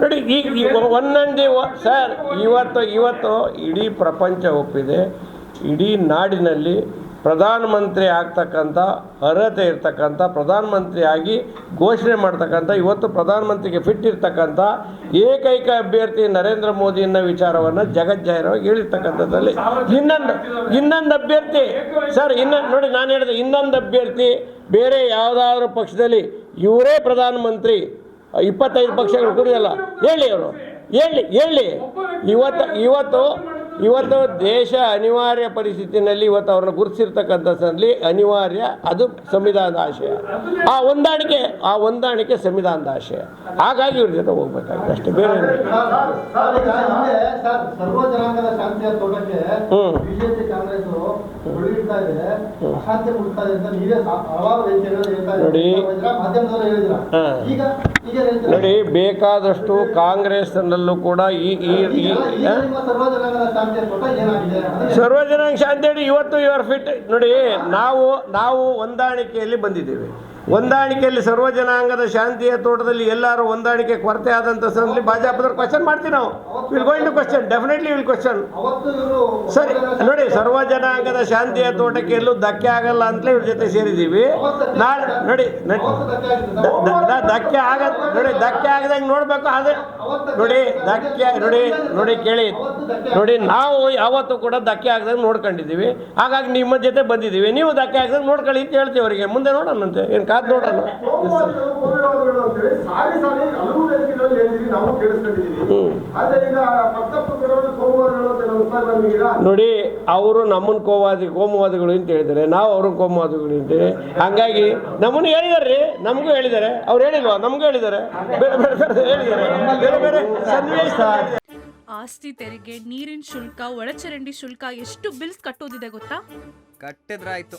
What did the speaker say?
ನೋಡಿ ಈಗ ಒಂದೊಂದು ಸರ್ ಇವತ್ತು ಇವತ್ತು ಇಡೀ ಪ್ರಪಂಚ ಒಪ್ಪಿದೆ. ಇಡೀ ನಾಡಿನಲ್ಲಿ ಪ್ರಧಾನಮಂತ್ರಿ ಆಗ್ತಕ್ಕಂಥ ಅರ್ಹತೆ ಇರ್ತಕ್ಕಂಥ ಪ್ರಧಾನಮಂತ್ರಿ ಆಗಿ ಘೋಷಣೆ ಮಾಡ್ತಕ್ಕಂಥ ಇವತ್ತು ಪ್ರಧಾನಮಂತ್ರಿಗೆ ಫಿಟ್ ಇರ್ತಕ್ಕಂಥ ಏಕೈಕ ಅಭ್ಯರ್ಥಿ ನರೇಂದ್ರ ಮೋದಿ ಅನ್ನೋ ವಿಚಾರವನ್ನು ಜಗಜ್ಜಾಹಿರವಾಗಿ ಹೇಳಿರ್ತಕ್ಕಂಥದ್ದಲ್ಲಿ ಇನ್ನೊಂದು ಇನ್ನೊಂದು ಅಭ್ಯರ್ಥಿ. ಸರ್ ಇನ್ನೊಂದು ನೋಡಿ ನಾನು ಹೇಳಿದೆ ಇನ್ನೊಂದು ಅಭ್ಯರ್ಥಿ ಬೇರೆ ಯಾವುದಾದ್ರೂ ಪಕ್ಷದಲ್ಲಿ ಇವರೇ ಪ್ರಧಾನಮಂತ್ರಿ. ಇಪ್ಪತ್ತೈದು ಪಕ್ಷಗಳು ಕುಡಿಯಲ್ಲ ಹೇಳಿ ಅವರು. ಹೇಳಿ ಹೇಳಿ. ಇವತ್ತು ಇವತ್ತು ಇವತ್ತು ದೇಶ ಅನಿವಾರ್ಯ ಪರಿಸ್ಥಿತಿನಲ್ಲಿ ಇವತ್ತು ಅವ್ರನ್ನ ಗುರುತಿಸಿರ್ತಕ್ಕಂಥದ್ರಲ್ಲಿ ಅನಿವಾರ್ಯ ಅದು ಸಂವಿಧಾನದ ಆಶಯ. ಆ ಹೊಂದಾಣಿಕೆ ಆ ಹೊಂದಾಣಿಕೆ ಸಂವಿಧಾನದ ಆಶಯ. ಹಾಗಾಗಿ ಇವ್ರ ಜೊತೆ ಹೋಗ್ಬೇಕಾಗಿದೆ ಅಷ್ಟೇ ಬೇರೆ ನೋಡಿ. ನೋಡಿ ಬೇಕಾದಷ್ಟು ಕಾಂಗ್ರೆಸ್ನಲ್ಲೂ ಕೂಡ ಈ ಸರ್ವಜನಾಂಗ ಶಾಂತಿ ಹೇಳಿ ಇವತ್ತು ಯುವರ್ ಫಿಟ್. ನೋಡಿ ನಾವು ನಾವು ಹೊಂದಾಣಿಕೆಯಲ್ಲಿ ಬಂದಿದ್ದೇವೆ. ಹೊಂದಾಣಿಕೆಯಲ್ಲಿ ಸರ್ವ ಜನಾಂಗದ ಶಾಂತಿಯ ತೋಟದಲ್ಲಿ ಎಲ್ಲರೂ ಹೊಂದಾಣಿಕೆ ಕೊರತೆ ಆದಂಥ ಸಂದರ್ಭದಲ್ಲಿ ಭಾಜಪದವ್ರು ಕ್ವಶನ್ ಮಾಡ್ತೀವಿ ನಾವು. Will going to question definitely will question ಸರಿ ನೋಡಿ ಸರ್ವ ಜನಾಂಗದ ಶಾಂತಿಯ ತೋಟಕ್ಕೆ ಎಲ್ಲೂ ಧಕ್ಕೆ ಆಗಲ್ಲ ಅಂತಲೇ ಇವ್ರ ಜೊತೆ ಸೇರಿದ್ದೀವಿ. ನಾಳೆ ನೋಡಿ ಧಕ್ಕೆ ಆಗ ನೋಡಿ ಧಕ್ಕೆ ಆಗದಂಗೆ ನೋಡ್ಬೇಕು ಅದೇ ನೋಡಿ ಧಕ್ಕೆ ನೋಡಿ ನೋಡಿ ಕೇಳಿ. ನೋಡಿ ನಾವು ಯಾವತ್ತೂ ಕೂಡ ಧಕ್ಕೆ ಆಗದಂಗೆ ನೋಡ್ಕೊಂಡಿದ್ದೀವಿ. ಹಾಗಾಗಿ ನಿಮ್ಮ ಜೊತೆ ಬಂದಿದ್ದೀವಿ. ನೀವು ಧಕ್ಕೆ ಆಗದಂಗೆ ನೋಡ್ಕೊಳ್ಳಿ ಅಂತ ಹೇಳ್ತೀವಿ ಅವರಿಗೆ. ಮುಂದೆ ನೋಡೋಣಂತೆ. ಏನು ಕಾದು ನೋಡಲ್ಲ. ನೋಡಿ ಅವರು ನಮ್ಮನ್ನ ಕೋವಾದಿ ಕೋಮುವಾದಿಗಳು ಅಂತ ಹೇಳಿದ್ದಾರೆ. ನಾವು ಅವ್ರ ಕೋಮುವಾದಿಗಳು ಅಂತ ಹಂಗಾಗಿ ನಮ್ಮನ್ನು ಹೇಳಿದಾರೆ ನಮಗೂ ಹೇಳಿದ್ದಾರೆ. ಅವ್ರು ಹೇಳಿಲ್ವಾ? ನಮಗೂ ಹೇಳಿದ್ದಾರೆ. ಬೇರೆ ಬೇರೆ ಬೇರೆ ಹೇಳಿದ್ದಾರೆ. ಬೇರೆ ಬೇರೆ ಸನ್ನಿವೇಶ. ಆಸ್ತಿ ತೆರಿಗೆ ನೀರಿನ ಶುಲ್ಕ ಒಳಚರಂಡಿ ಶುಲ್ಕ ಎಷ್ಟು ಬಿಲ್ಸ್ ಕಟ್ಟೋದಿದೆ ಗೊತ್ತಾ? ಕಟ್ಟಿದ್ರಾಯ್ತು.